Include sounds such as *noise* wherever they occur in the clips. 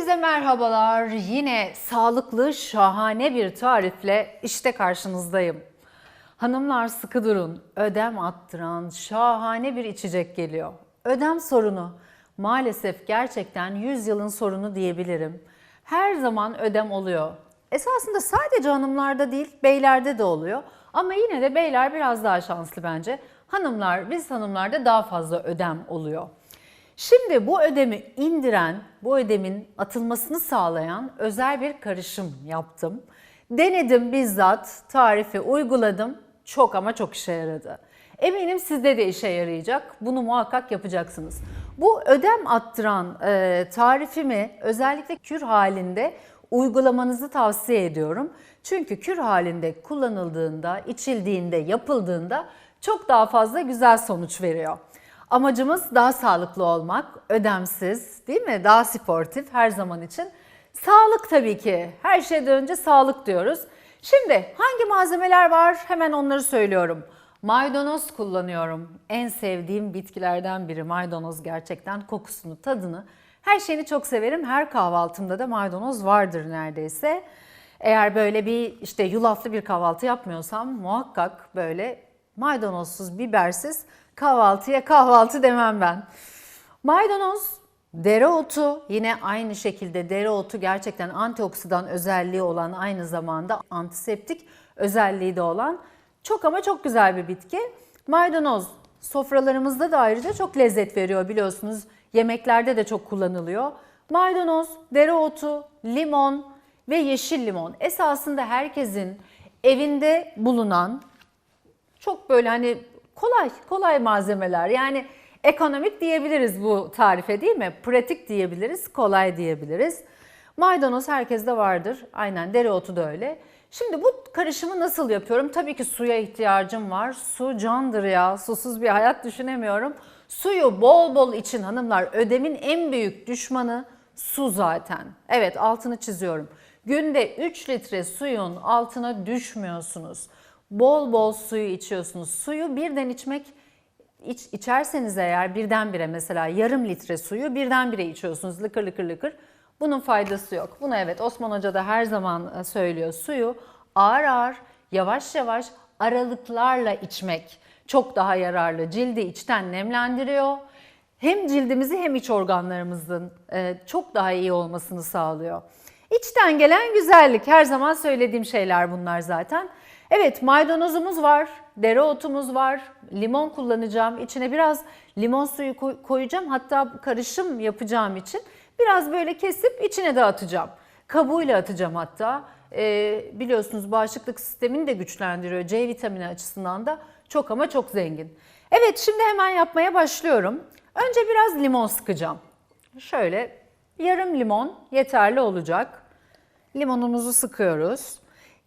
Hepinize merhabalar. Yine sağlıklı, şahane bir tarifle işte karşınızdayım. Hanımlar sıkı durun. Ödem attıran şahane bir içecek geliyor. Ödem sorunu maalesef gerçekten yüzyılın sorunu diyebilirim. Her zaman ödem oluyor. Esasında sadece hanımlarda değil, beylerde de oluyor. Ama yine de beyler biraz daha şanslı bence. Hanımlar, biz hanımlarda daha fazla ödem oluyor. Şimdi bu ödemi indiren, bu ödemin atılmasını sağlayan özel bir karışım yaptım. Denedim bizzat, tarifi uyguladım. Çok ama çok işe yaradı. Eminim sizde de işe yarayacak. Bunu muhakkak yapacaksınız. Bu ödem attıran e, tarifimi özellikle kür halinde uygulamanızı tavsiye ediyorum. Çünkü kür halinde kullanıldığında, içildiğinde, yapıldığında çok daha fazla güzel sonuç veriyor. Amacımız daha sağlıklı olmak, ödemsiz, değil mi? Daha sportif her zaman için. Sağlık tabii ki. Her şeyden önce sağlık diyoruz. Şimdi hangi malzemeler var? Hemen onları söylüyorum. Maydanoz kullanıyorum. En sevdiğim bitkilerden biri maydanoz gerçekten kokusunu, tadını. Her şeyini çok severim. Her kahvaltımda da maydanoz vardır neredeyse. Eğer böyle bir işte yulaflı bir kahvaltı yapmıyorsam muhakkak böyle maydanozsuz, bibersiz kahvaltıya kahvaltı demem ben. Maydanoz, dereotu yine aynı şekilde dereotu gerçekten antioksidan özelliği olan aynı zamanda antiseptik özelliği de olan çok ama çok güzel bir bitki. Maydanoz sofralarımızda da ayrıca çok lezzet veriyor biliyorsunuz. Yemeklerde de çok kullanılıyor. Maydanoz, dereotu, limon ve yeşil limon esasında herkesin evinde bulunan çok böyle hani kolay kolay malzemeler yani ekonomik diyebiliriz bu tarife değil mi? Pratik diyebiliriz, kolay diyebiliriz. Maydanoz herkeste vardır. Aynen dereotu da öyle. Şimdi bu karışımı nasıl yapıyorum? Tabii ki suya ihtiyacım var. Su candır ya. Susuz bir hayat düşünemiyorum. Suyu bol bol için hanımlar ödemin en büyük düşmanı su zaten. Evet altını çiziyorum. Günde 3 litre suyun altına düşmüyorsunuz. Bol bol suyu içiyorsunuz. Suyu birden içmek iç, içerseniz eğer birdenbire mesela yarım litre suyu birdenbire içiyorsunuz lıkır lıkır lıkır. Bunun faydası yok. Bunu evet Osman Hoca da her zaman e, söylüyor. Suyu ağır ağır, yavaş yavaş aralıklarla içmek çok daha yararlı. Cildi içten nemlendiriyor. Hem cildimizi hem iç organlarımızın e, çok daha iyi olmasını sağlıyor. İçten gelen güzellik her zaman söylediğim şeyler bunlar zaten. Evet maydanozumuz var, dereotumuz var, limon kullanacağım. İçine biraz limon suyu koyacağım. Hatta karışım yapacağım için biraz böyle kesip içine de atacağım. Kabuğuyla atacağım hatta. Ee, biliyorsunuz bağışıklık sistemini de güçlendiriyor. C vitamini açısından da çok ama çok zengin. Evet şimdi hemen yapmaya başlıyorum. Önce biraz limon sıkacağım. Şöyle yarım limon yeterli olacak. Limonumuzu sıkıyoruz.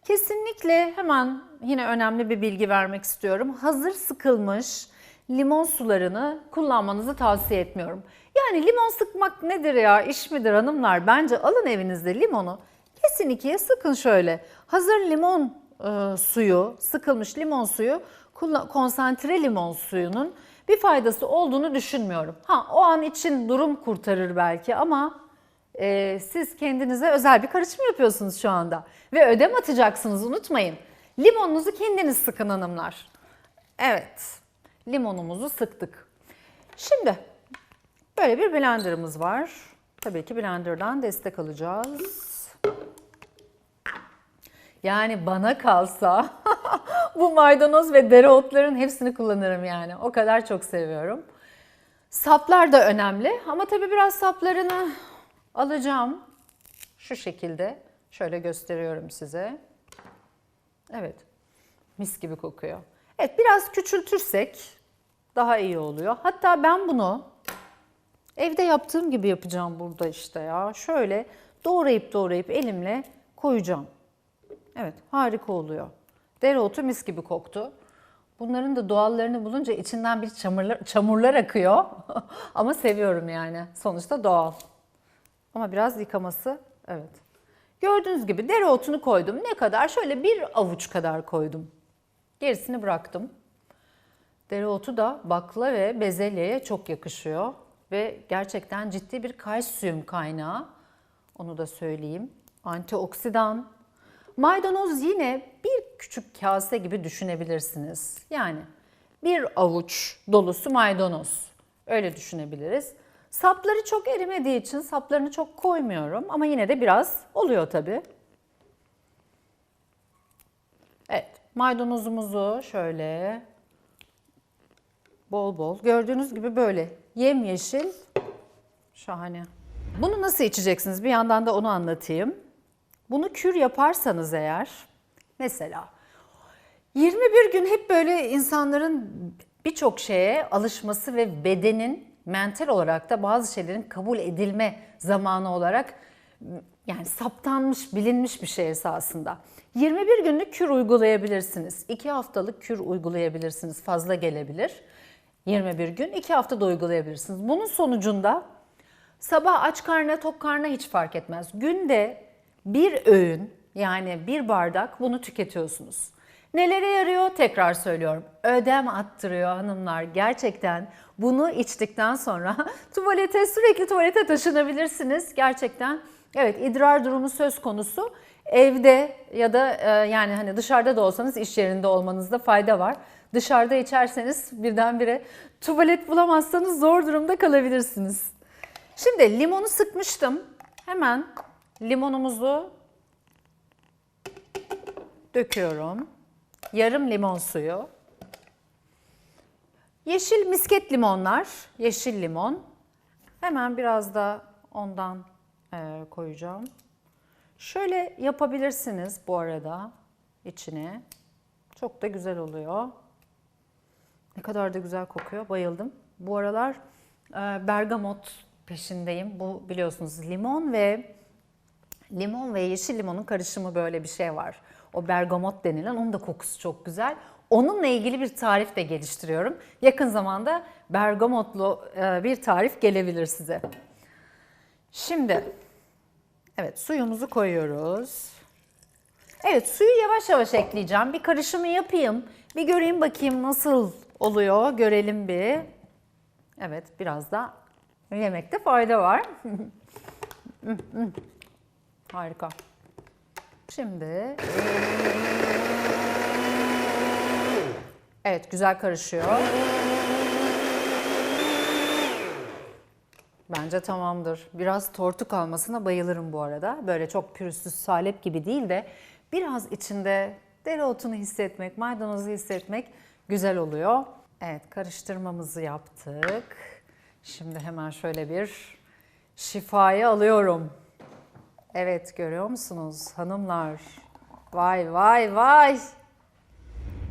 Kesinlikle hemen yine önemli bir bilgi vermek istiyorum. Hazır sıkılmış limon sularını kullanmanızı tavsiye etmiyorum. Yani limon sıkmak nedir ya? İş midir hanımlar? Bence alın evinizde limonu. Kesin ikiye sıkın şöyle. Hazır limon e, suyu, sıkılmış limon suyu, konsantre limon suyunun bir faydası olduğunu düşünmüyorum. Ha o an için durum kurtarır belki ama e, siz kendinize özel bir karışım yapıyorsunuz şu anda. Ve ödem atacaksınız unutmayın. Limonunuzu kendiniz sıkın hanımlar. Evet, limonumuzu sıktık. Şimdi böyle bir blenderımız var. Tabii ki blenderdan destek alacağız. Yani bana kalsa *laughs* bu maydanoz ve dereotların hepsini kullanırım yani. O kadar çok seviyorum. Saplar da önemli ama tabii biraz saplarını alacağım. Şu şekilde şöyle gösteriyorum size. Evet. Mis gibi kokuyor. Evet biraz küçültürsek daha iyi oluyor. Hatta ben bunu evde yaptığım gibi yapacağım burada işte ya. Şöyle doğrayıp doğrayıp elimle koyacağım. Evet harika oluyor. Dereotu mis gibi koktu. Bunların da doğallarını bulunca içinden bir çamurlar, çamurlar akıyor. *laughs* Ama seviyorum yani. Sonuçta doğal. Ama biraz yıkaması evet. Gördüğünüz gibi dereotunu koydum. Ne kadar? Şöyle bir avuç kadar koydum. Gerisini bıraktım. Dereotu da bakla ve bezelyeye çok yakışıyor ve gerçekten ciddi bir kalsiyum kaynağı. Onu da söyleyeyim. Antioksidan. Maydanoz yine bir küçük kase gibi düşünebilirsiniz. Yani bir avuç dolusu maydanoz. Öyle düşünebiliriz. Sapları çok erimediği için saplarını çok koymuyorum ama yine de biraz oluyor tabii. Evet, maydanozumuzu şöyle bol bol gördüğünüz gibi böyle yemyeşil şahane. Bunu nasıl içeceksiniz? Bir yandan da onu anlatayım. Bunu kür yaparsanız eğer mesela 21 gün hep böyle insanların birçok şeye alışması ve bedenin mental olarak da bazı şeylerin kabul edilme zamanı olarak yani saptanmış, bilinmiş bir şey esasında. 21 günlük kür uygulayabilirsiniz. 2 haftalık kür uygulayabilirsiniz. Fazla gelebilir. 21 gün 2 haftada uygulayabilirsiniz. Bunun sonucunda sabah aç karnına tok karnına hiç fark etmez. Günde bir öğün yani bir bardak bunu tüketiyorsunuz. Nelere yarıyor? Tekrar söylüyorum. Ödem attırıyor hanımlar. Gerçekten bunu içtikten sonra *laughs* tuvalete sürekli tuvalete taşınabilirsiniz. Gerçekten evet idrar durumu söz konusu. Evde ya da e, yani hani dışarıda da olsanız iş yerinde olmanızda fayda var. Dışarıda içerseniz birdenbire tuvalet bulamazsanız zor durumda kalabilirsiniz. Şimdi limonu sıkmıştım. Hemen limonumuzu döküyorum. Yarım limon suyu. Yeşil misket limonlar, yeşil limon. Hemen biraz da ondan e, koyacağım. Şöyle yapabilirsiniz bu arada içine. Çok da güzel oluyor. Ne kadar da güzel kokuyor. Bayıldım. Bu aralar e, bergamot peşindeyim. Bu biliyorsunuz limon ve limon ve yeşil limonun karışımı böyle bir şey var. O bergamot denilen onun da kokusu çok güzel. Onunla ilgili bir tarif de geliştiriyorum. Yakın zamanda bergamotlu e, bir tarif gelebilir size. Şimdi evet suyumuzu koyuyoruz. Evet suyu yavaş yavaş ekleyeceğim. Bir karışımı yapayım. Bir göreyim bakayım nasıl oluyor. Görelim bir. Evet biraz da yemekte fayda var. *laughs* Harika. Şimdi Evet güzel karışıyor. Bence tamamdır. Biraz tortu kalmasına bayılırım bu arada. Böyle çok pürüzsüz salep gibi değil de biraz içinde dereotunu hissetmek, maydanozu hissetmek güzel oluyor. Evet karıştırmamızı yaptık. Şimdi hemen şöyle bir şifayı alıyorum. Evet görüyor musunuz hanımlar? Vay vay vay.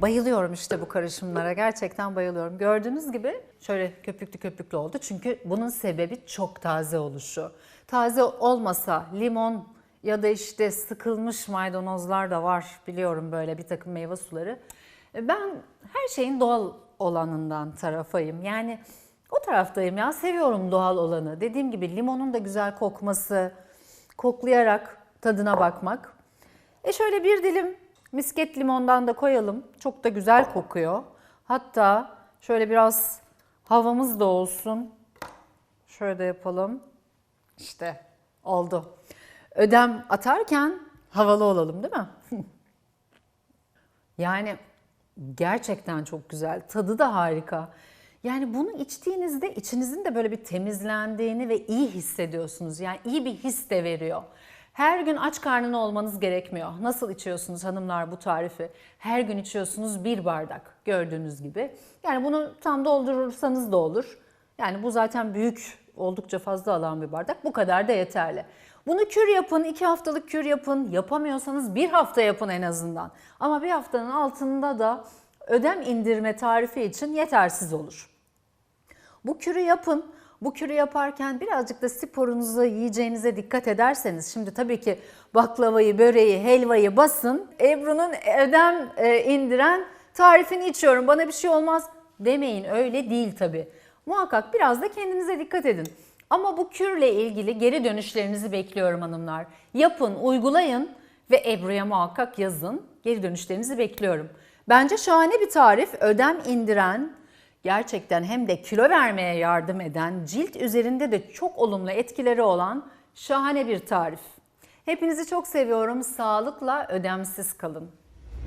Bayılıyorum işte bu karışımlara. Gerçekten bayılıyorum. Gördüğünüz gibi şöyle köpüklü köpüklü oldu. Çünkü bunun sebebi çok taze oluşu. Taze olmasa limon ya da işte sıkılmış maydanozlar da var biliyorum böyle bir takım meyve suları. Ben her şeyin doğal olanından tarafayım. Yani o taraftayım ya seviyorum doğal olanı. Dediğim gibi limonun da güzel kokması, koklayarak tadına bakmak. E şöyle bir dilim misket limondan da koyalım. Çok da güzel kokuyor. Hatta şöyle biraz havamız da olsun. Şöyle de yapalım. İşte oldu. Ödem atarken havalı olalım değil mi? *laughs* yani gerçekten çok güzel. Tadı da harika. Yani bunu içtiğinizde içinizin de böyle bir temizlendiğini ve iyi hissediyorsunuz. Yani iyi bir his de veriyor. Her gün aç karnına olmanız gerekmiyor. Nasıl içiyorsunuz hanımlar bu tarifi? Her gün içiyorsunuz bir bardak gördüğünüz gibi. Yani bunu tam doldurursanız da olur. Yani bu zaten büyük, oldukça fazla alan bir bardak. Bu kadar da yeterli. Bunu kür yapın, iki haftalık kür yapın. Yapamıyorsanız bir hafta yapın en azından. Ama bir haftanın altında da ödem indirme tarifi için yetersiz olur. Bu kürü yapın. Bu kürü yaparken birazcık da sporunuza, yiyeceğinize dikkat ederseniz, şimdi tabii ki baklavayı, böreği, helvayı basın, Ebru'nun ödem e, indiren tarifini içiyorum, bana bir şey olmaz demeyin, öyle değil tabii. Muhakkak biraz da kendinize dikkat edin. Ama bu kürle ilgili geri dönüşlerinizi bekliyorum hanımlar. Yapın, uygulayın ve Ebru'ya muhakkak yazın. Geri dönüşlerinizi bekliyorum. Bence şahane bir tarif, ödem indiren, gerçekten hem de kilo vermeye yardım eden, cilt üzerinde de çok olumlu etkileri olan şahane bir tarif. Hepinizi çok seviyorum. Sağlıkla ödemsiz kalın.